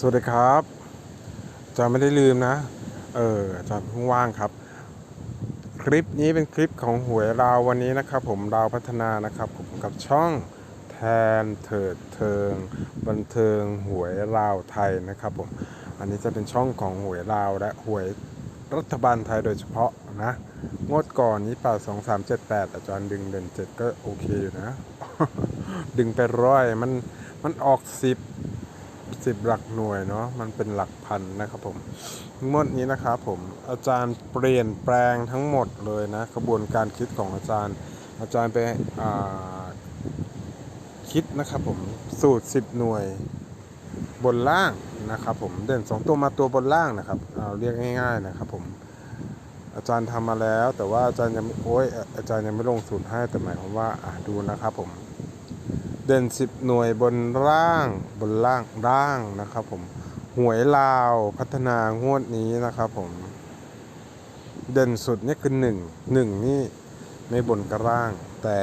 สวัสดีครับจารย์ไม่ได้ลืมนะ เออจารย์เพิ่งว่างครับ คลิปนี้เป็นคลิปของหวยราววันนี้นะครับ ผมราวพัฒนานะครับผมกับช่องแทนเถิดเทิง บันเทิงหวยราวไทยนะครับผมอันนี้จะเป็นช่องของหวยราวและหวยรัฐบาลไทยโดยเฉพาะนะ งดก่อนนี้ป่าสองสามเจ็ดแปดอาจารย์ดึงเด่นเจ็ดก็โอเคอยู่นะ ดึงไปร้อยมันมันออกสิบ สิบหลักหน่วยเนาะมันเป็นหลักพันนะครับผมงวดนี้นะครับผมอาจารย์เปลี่ยนแปลงทั้งหมดเลยนะกระบวนการคิดของอาจารย์ อาจารย์ไปคิดนะครับผมสูตร 10 หน่วยบนล่างนะครับผมเด่น 2 ตัวมาตัวบนล่างนะครับเอาเรียกง่าย ๆนะครับผมอาจารย์ทำมาแล้ว แต่ว่าอาจารย์ยังโอ้ยอาจารย์ยังไม่ลงสูตรให้แต่หมายความว่าดูนะครับผม เด่นสิบหน่วยบนล่างบนล่างล่างนะครับผมหวยลาวพัฒนางวดนี้นะครับผม เด่นสุดนี่คือหนึ่งหนึ่งนี่ไม่บนกระล่าง แต่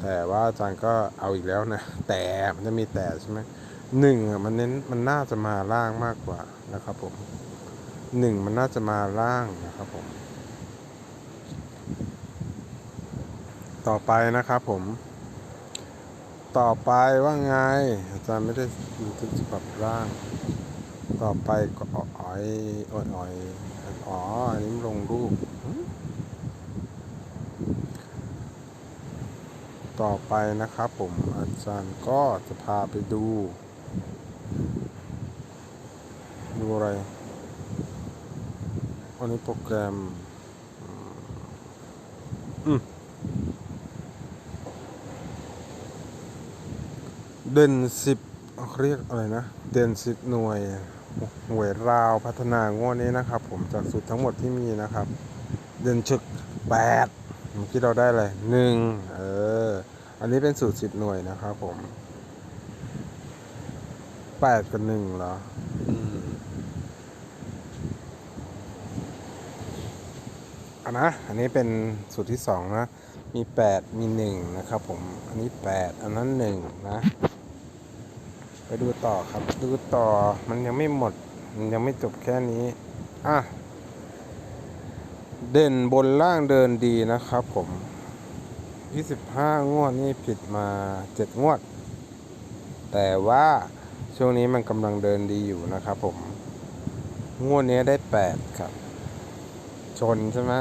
แต่ว่าอาจารย์ก็เอาอีกแล้วนะ แต่มันจะมีแต่ใช่ไหมหนึ่งอะมันเน้นมันน่าจะมาล่างมากกว่านะครับผมหนึ่งมันน่าจะมาล่างนะครับผม ต่อไปนะครับผม ต่อไปว่าไง อาจารย์ไม่ได้ดูทุกฉบับร่าง ต่อไปก็อ๋อยอ่อยอ่อยอ๋ออันนี้ลงรูป ต่อไปนะครับผมอาจารย์ก็จะพาไปดู ดูอะไรอันนี้โปรแกรม อืม เด่นสิบเรียกอะไรนะ เด่นสิบหน่วยหวยราวพัฒนางวดนี้นะครับ ผมจากสูตรทั้งหมดที่มีนะครับ เด่นชึกแปดเมื่อกี้เราได้เลยหนึ่งเออ อันนี้เป็นสูตรสิบหน่วยนะครับผมแปดกับหนึ่งเหรออันนะ อันนี้เป็นสูตรที่สองนะ มีแปดมีหนึ่งนะครับผม อันนี้แปดอันนั้นหนึ่งนะ ไปดูต่อครับ ดูต่อมันยังไม่หมด มันยังไม่จบแค่นี้ อะ เด่นบนล่างเดินดีนะครับผม 25 งวดนี่ผิดมา 7 งวด แต่ว่าช่วงนี้มันกำลังเดินดีอยู่นะครับผม งวดนี้ได้ 8 ครับ ชนใช่ไหม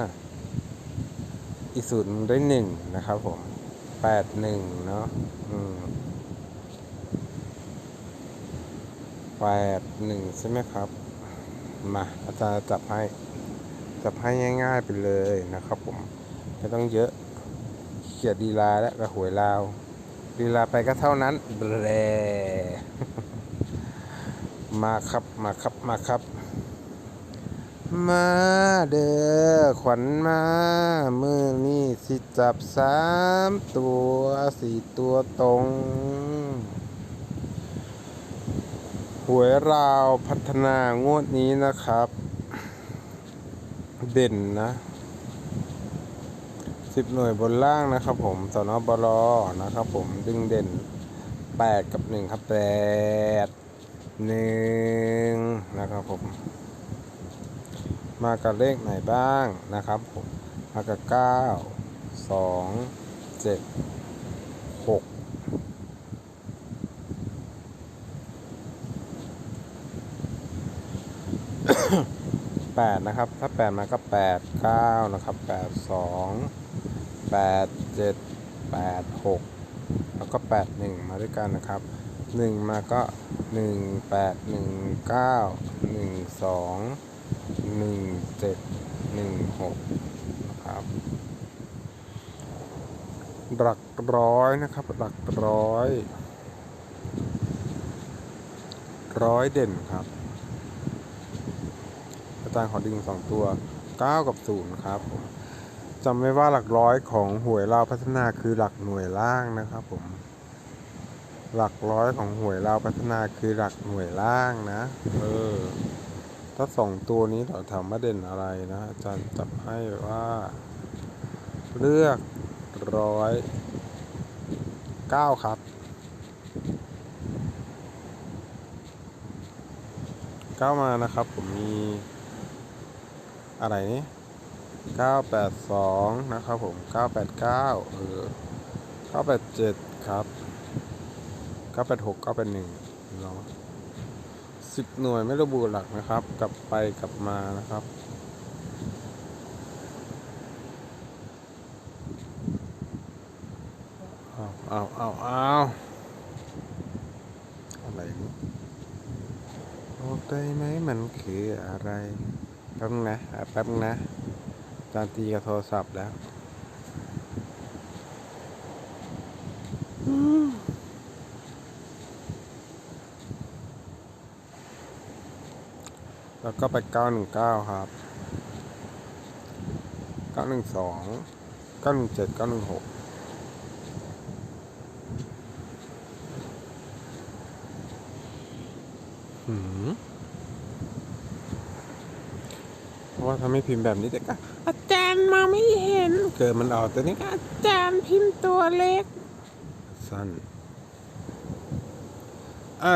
อีสูตรหนึ่งได้หนึ่งนะครับผมแปดหนึ่งเนาะอืม ปดหนึ่งใช่ไหมครับ มาอาจารย์จับให้ จับให้ง่ายๆไปเลยนะครับผมไม่ต้องเยอะเขียดดีลาและกระหวยลาวดีลาไปก็เท่านั้นแรมาครับมาครับมาครับ มาเด้อขวัญมามือนี่สิจับสามตัวสี่ตัวตรง หวยราวพัฒนางวดนี้นะครับ เด่นนะสิบหน่วยบนล่างนะครับผมสนบลนะครับผมดึงเด่นแปดกับหนึ่งครับแปดหนึ่งนะครับผม มากับเลขไหนบ้างนะครับผม มากับเก้าสองเจ็ด 8 นะครับ ถ้า 8 มาก็ 8 9 นะครับ 8 2 8 7 8 6 แล้วก็ 8 1 มาด้วยกันนะครับ 1 มาก็ 1 8 1 9 1 2 1 7 1 6 นะครับ หลักร้อยนะครับ หลักร้อย ร้อยเด่นครับ อาจารย์ขอดึงสองตัวเก้ากับศูนย์ครับผมจำไว้ว่าหลักร้อยของหวยลาวพัฒนาคือหลักหน่วยล่างนะครับผม หลักร้อยของหวยลาวพัฒนาคือหลักหน่วยล่างนะ เออ ถ้าสองตัวนี้เราถามว่าเด่นอะไรนะอาจารย์จับให้ว่า เลือกร้อยเก้าครับเก้ามานะครับผมมี อะไรนี่เก้าแปดสองนะครับผมเก้าแปดเก้าเออเก้าแปดเจ็ดครับเก้าแปดหกเก้าแปดหนึ่งเนาะสิบหน่วยไม่ระบุหลักนะครับ กลับไปกลับมานะครับ เอาเอาเอาเอาอะไรนี่บอกได้ไหมมันคืออะไร แป๊บนะแป๊บนะจานตีกับโทรศัพท์แล้วแล้วก็ไป 919 ครับ 912 917 916 ถ้าไม่พิมพ์แบบนี้แต่ก็อาจารย์มองไม่เห็น เกิดมันออกตัวนี้ก็อาจารย์พิมพ์ตัวเล็ก สั้น อะ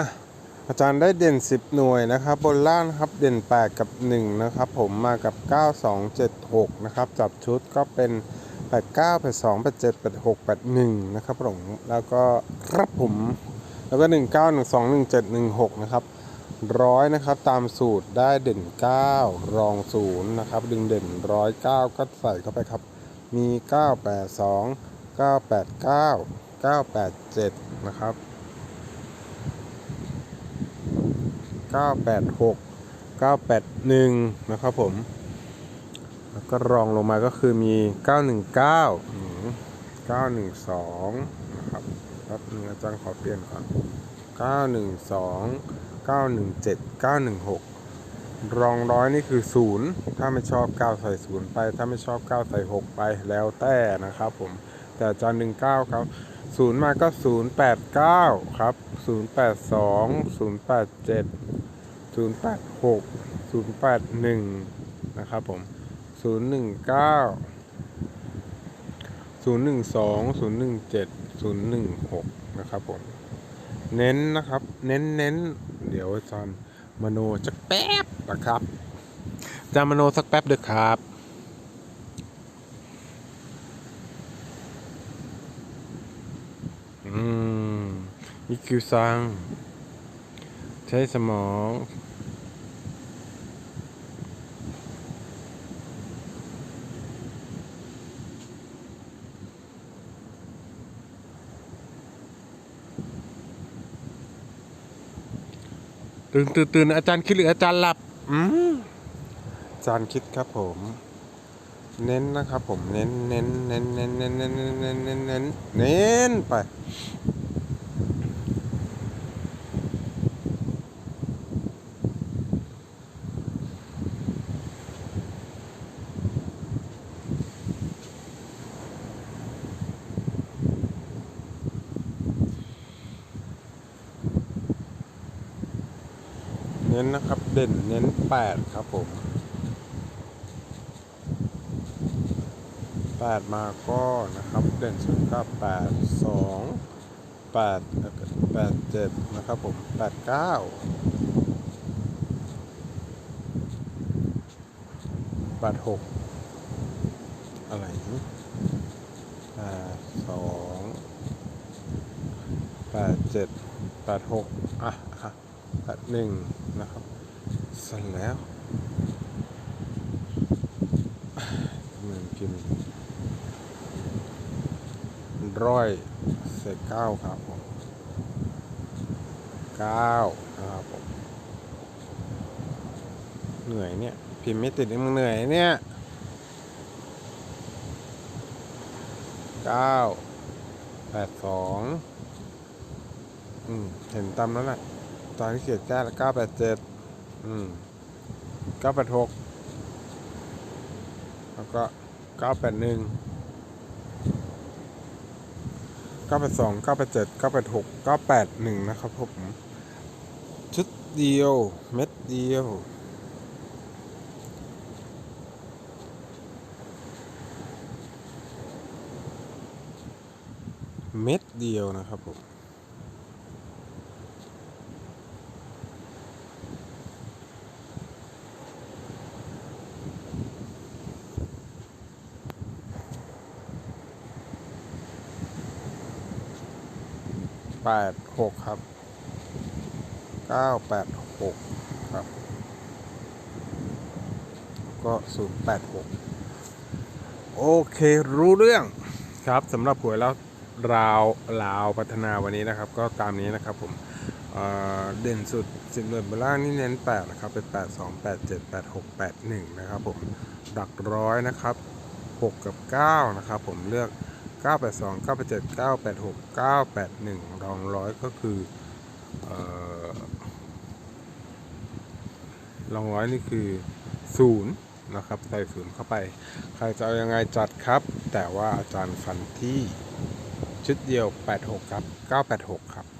อาจารย์ได้เด่น 10 หน่วยนะครับ บนล่างนะครับเด่น 8 กับ 1 นะครับ ผมมากับ 9 2 7 6 นะครับ จับชุดก็เป็น 8 9 8 2 8 7 8 6 8 1 นะครับผมแล้วก็ครับผม แล้วก็ 1 9 1 2 1 7 1 6 นะครับ ร้อยนะครับ ตามสูตรได้เด่น 9 รองศูนย์นะครับ ดึงเด่นร้อยเก้าก็ใส่เข้าไปครับ มี 9 8 2 9 8 9 9 8 7 นะครับ 986 981 นะครับผม แล้วก็รองลงมาก็คือมี 919 912 นะครับครับนึงอาจารย์ขอเปลี่ยนก่อน 912 917 916 รองร้อยนี่คือ 0 ถ้าไม่ชอบ 9 ใส่ 0 ไป ถ้าไม่ชอบ 9 ใส่ 6 ไปแล้วแต่นะครับผม แต่จารย์19 ครับ 0 มาก็ 089 ครับ 082 087 086 081 นะครับผม 019 012 017 016 นะครับผม เน้นนะครับ เน้นเน้น เดี๋ยวอาจารย์มโนสักแป๊บนะครับอาจารย์มโนสักแป๊บเด้อครับอืมอีคิวซัง ใช้สมอง ตื่นตื่นตื่นอาจารย์คิดหรืออาจารย์หลับอืมอาจารย์คิดครับผม เน้นนะครับผมเน้นเน้นเน้นเน้นเน้นเน้นเน้นเน้นเน้นเน้นเน้นไป้นนะครับ เด่นเน้น 8 ครับผม 8 มาก็นะครับ เด่นสุดก็8 2 8 8 7 นะครับผม 8 9หกอะไรนี่8 2 8 7 8 6 อะอะ หนึ่งนะครับเสั่นแล้วเหมือนพิมพ์ร้อยเศษเก้าครับผมเก้านะครับผมเหนื่อยเนี่ยพิมพ์ไม่ติดมึงเหนื่อยเนี่ยเก้าแปดสองอืมเห็นตามแล้วแหละ ตอนที่เขียนแก้เก้าแปดเจ็ดอืมเก้าแปดหกแล้วก็เก้าแปดหนึ่งเก้าแปดสองเก้าแปดเจ็ดเก้าแปดหกเก้าแปดหนึ่งนะครับผมชุดเดียว เม็ดเดียวเม็ดเดียวนะครับผม แปดหกครับเก้าแปดหกครับ ก็ศูนย์แปดหกโอเครู้เรื่องครับสำหรับหวยแล้วราวลาวพัฒนาวันนี้นะครับ ก็ตามนี้นะครับผมเเด่นสุดสิบหน่วยบล่างนี่เน้น8นะครับเป็น 8 2 8 7 8 6 8 1 นะครับผมดักร้อยนะครับ 6 กับ 9 นะครับผมเลือก 982 987 986 981 รองร้อยก็คือเอ่อรองร้อยนี่คือ 0 นะครับ ใส่ศูนย์เข้าไป ใครจะเอายังไงจัดครับ แต่ว่าอาจารย์ฟันที่ชุดเดียว 86 ครับ 986 ครับ